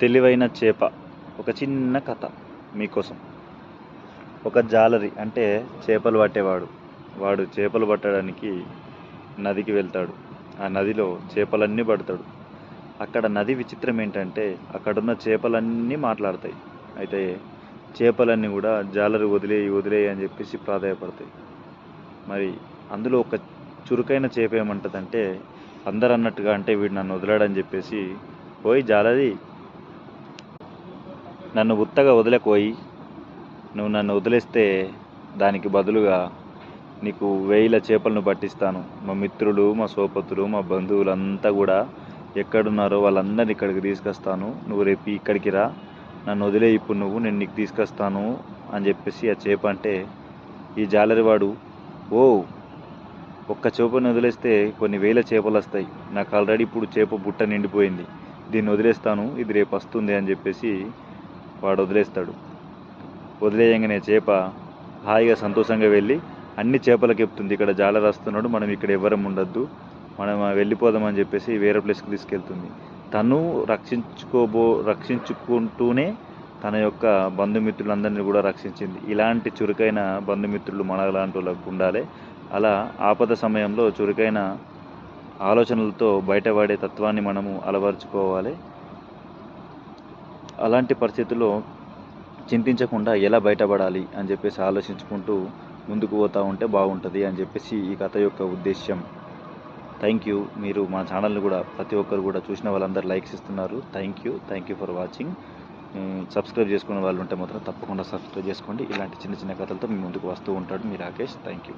తెలివైన చేప. ఒక చిన్న కథ మీకోసం. ఒక జాలరి అంటే చేపలు పట్టేవాడు. వాడు చేపలు పట్టడానికి నదికి వెళ్తాడు. ఆ నదిలో చేపలన్నీ పడతాడు. అక్కడ నది విచిత్రం ఏంటంటే అక్కడున్న చేపలన్నీ మాట్లాడతాయి. అయితే చేపలన్నీ కూడా జాలరి వదిలేయి వదిలేయి అని చెప్పేసి ప్రాధాయపడతాయి. మరి అందులో ఒక చురుకైన చేప ఏమంటుందంటే అందరు అన్నట్టుగా అంటే వీడు నన్ను వదిలాడని చెప్పేసి పోయి జాలరి నన్ను ఉత్తగా వదిలేకోయి నువ్వు నన్ను వదిలేస్తే దానికి బదులుగా నీకు వేల చేపలను పట్టిస్తాను. మా మిత్రులు మా సోపతులు మా బంధువులంతా కూడా ఎక్కడున్నారో వాళ్ళందరినీ ఇక్కడికి తీసుకొస్తాను. నువ్వు రేపు ఇక్కడికి రా. నన్ను వదిలే ఇప్పుడు నువ్వు నేను నీకు తీసుకొస్తాను అని చెప్పేసి ఆ చేప అంటే ఈ జాలరివాడు ఓ ఒక్క చేపను వదిలేస్తే కొన్ని వేల చేపలు వస్తాయి. నాకు ఆల్రెడీ ఇప్పుడు చేప బుట్ట నిండిపోయింది. దీన్ని వదిలేస్తాను. ఇది రేపు వస్తుంది అని చెప్పేసి వాడు వదిలేస్తాడు. వదిలేయంగానే చేప హాయిగా సంతోషంగా వెళ్ళి అన్ని చేపలకు చెప్తుంది. ఇక్కడ జాలర్ వస్తున్నాడు మనం ఇక్కడ ఎవ్వరం ఉండొద్దు. మనం వెళ్ళిపోదామని చెప్పేసి వేరే ప్లేస్కి తీసుకెళ్తుంది. తను రక్షించుకోబో రక్షించుకుంటూనే తన యొక్క బంధుమిత్రులందరినీ కూడా రక్షించింది. ఇలాంటి చురుకైన బంధుమిత్రులు మనలాంటి వాళ్ళకు ఉండాలి. అలా ఆపద సమయంలో చురుకైన ఆలోచనలతో బయటపడే తత్వాన్ని మనము అలవరుచుకోవాలి. అలాంటి పరిస్థితుల్లో చింతించకుండా ఎలా బయటపడాలి అని చెప్పేసి ఆలోచించుకుంటూ ముందుకు పోతూ ఉంటే బాగుంటుంది అని చెప్పేసి ఈ కథ యొక్క ఉద్దేశ్యం. థ్యాంక్ యూ మీరు మా ఛానల్ని కూడా ప్రతి ఒక్కరు కూడా చూసిన వాళ్ళందరూ లైక్స్ ఇస్తున్నారు thank you thank you for watching subscribe చేసుకునే వాళ్ళు ఉంటే మాత్రం తప్పకుండా సబ్స్క్రైబ్ చేసుకోండి. ఇలాంటి చిన్న చిన్న కథలతో మీ ముందుకు వస్తూ ఉంటాడు మీ రాకేష్. Thank you